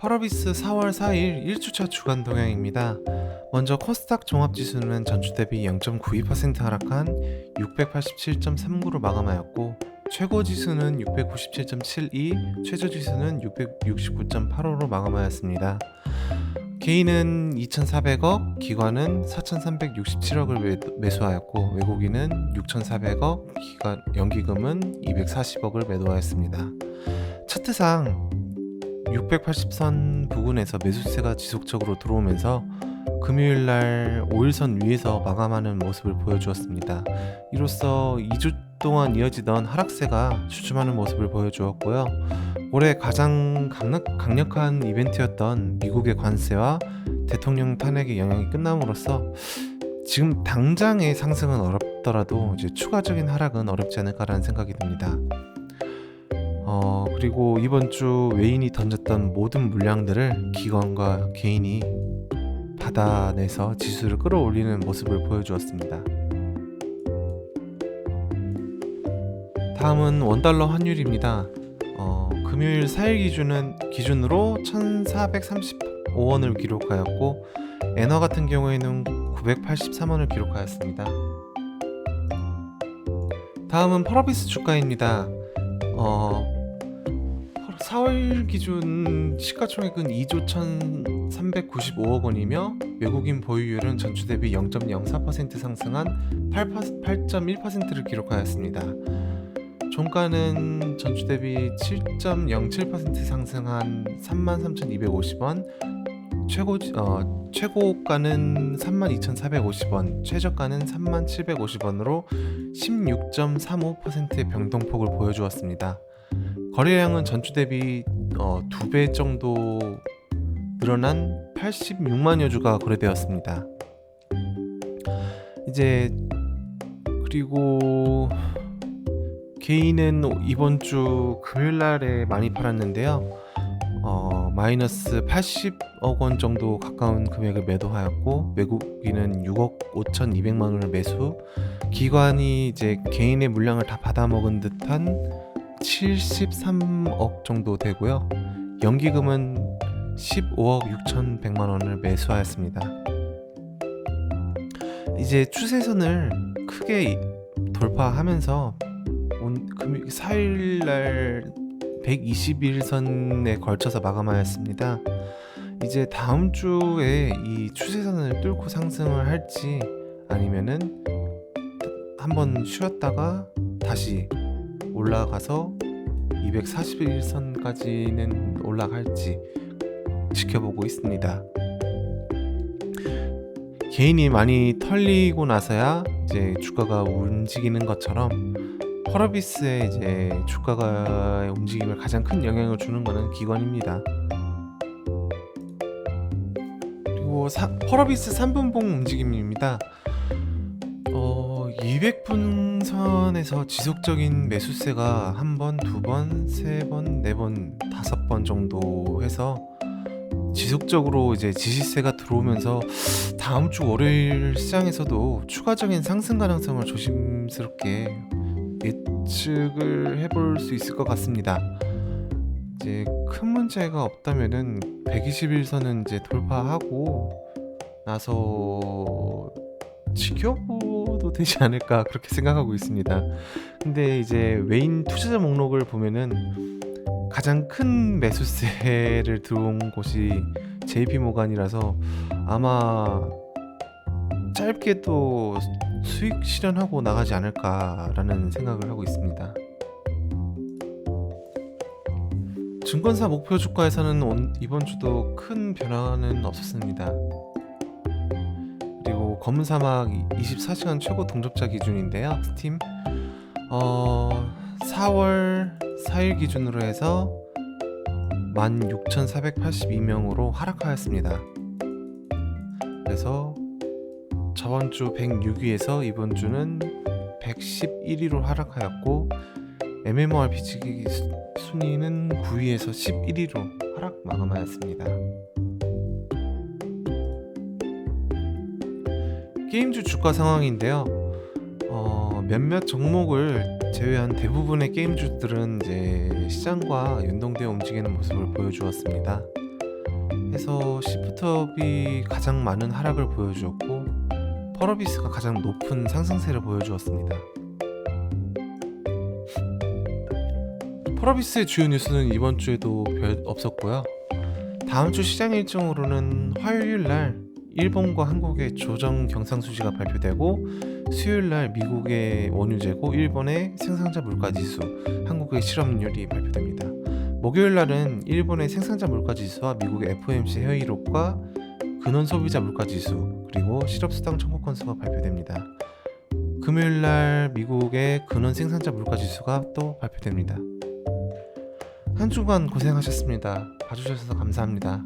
펄어비스 4월 4일 1주차 주간 동향입니다. 먼저 코스닥 종합지수는 전주 대비 0.92% 하락한 687.39로 마감하였고 최고 지수는 697.72, 최저 지수는 669.85로 마감하였습니다. 개인은 2,400억, 기관은 4,367억을 매수하였고 외국인은 6,400억, 기관 연기금은 240억을 매도하였습니다. 차트상 680선 부근에서 매수세가 지속적으로 들어오면서 금요일 날 5일선 위에서 마감하는 모습을 보여주었습니다. 이로써 2주 동안 이어지던 하락세가 주춤하는 모습을 보여주었고요. 올해 가장 강력, 강력한 이벤트였던 미국의 관세와 대통령 탄핵의 영향이 끝남으로써 지금 당장의 상승은 어렵더라도 이제 추가적인 하락은 어렵지 않을까라는 생각이 듭니다. 어, 그리고 이번 주 외인이 던졌던 모든 물량들을 기관과 개인이 받아내서 지수를 끌어올리는 모습을 보여주었습니다. 다음은 원달러 환율입니다. 어, 금요일 4일 기준은 기준으로 1,435원을 기록하였고 엔화 같은 경우에는 983원을 기록하였습니다. 다음은 펄어비스 주가입니다. 어, 4월 기준 시가총액은 2조 1,395억 원이며 외국인 보유율은 전주 대비 0.04% 상승한 8.1%를 기록하였습니다. 종가는 전주 대비 7.07% 상승한 33,250원, 최고 어, 최고가는 32,450원, 최저가는 3750원으로 16.35%의 변동폭을 보여주었습니다. 거래량은 전주 대비 어, 2배 정도 늘어난 86만여 주가 거래되었습니다. 이제 그리고 개인은 이번 주 금요일 날에 많이 팔았는데요. 어, 마이너스 80억 원 정도 가까운 금액을 매도하였고 외국인은 6억 5,200만 원을 매수, 기관이 이제 개인의 물량을 다 받아먹은 듯한 73억 정도 되고요. 연기금은 15억 6,100만 원을 매수하였습니다. 이제 추세선을 크게 돌파하면서 온 금요 4일 날 121선에 걸쳐서 마감하였습니다. 이제 다음 주에 이 추세선을 뚫고 상승을 할지 아니면은 한번 쉬었다가 다시 올라가서 241선까지는 올라갈지 지켜보고 있습니다. 개인이 많이 털리고 나서야 이제 주가가 움직이는 것처럼 펄어비스의 이제 주가가 움직임을 가장 큰 영향을 주는 것은 기관입니다. 그리고 사, 펄어비스 3분봉 움직임입니다. 어, 200분선에서 지속적인 매수세가 한 번, 두 번, 세 번, 네 번, 다섯 번 정도 해서 지속적으로 이제 지시세가 들어오면서 다음 주 월요일 시장에서도 추가적인 상승 가능성을 조심스럽게 예측을 해볼 수 있을 것 같습니다. 이제 큰 문제가 없다면은 121선은 이제 돌파하고 나서 지켜보도 되지 않을까 그렇게 생각하고 있습니다. 근데 이제 외인 투자자 목록을 보면은 가장 큰 매수세를 들어온 곳이 JP 모간이라서 아마 짧게도 수익 실현하고 나가지 않을까라는 생각을 하고 있습니다. 증권사 목표 주가에서는 온, 이번 주도 큰 변화는 없었습니다. 검은 사막 24시간 최고 동접자 기준인데요. 스팀 어, 4월 4일 기준으로 해서 16,482명으로 하락하였습니다. 그래서 저번 주 106위에서 이번 주는 111위로 하락하였고 MMORPG 순위는 9위에서 11위로 하락 마감하였습니다. 게임주 주가 상황인데요. 어, 몇몇 종목을 제외한 대부분의 게임주들은 이제 시장과 연동되어 움직이는 모습을 보여주었습니다. 해서 시프트업이 가장 많은 하락을 보여주었고 펄어비스가 가장 높은 상승세를 보여주었습니다. 펄어비스의 주요 뉴스는 이번 주에도 별 없었고요. 다음 주 시장 일정으로는 화요일 날 일본과 한국의 조정 경상수지가 발표되고 수요일 날 미국의 원유재고 일본의 생산자 물가 지수, 한국의 실업률이 발표됩니다. 목요일 날은 일본의 생산자 물가 지수와 미국의 FOMC 회의록과 근원 소비자 물가 지수 그리고 실업수당 청구 건수가 발표됩니다. 금요일 날 미국의 근원 생산자 물가 지수가 또 발표됩니다. 한 주간 고생하셨습니다. 봐주셔서 감사합니다.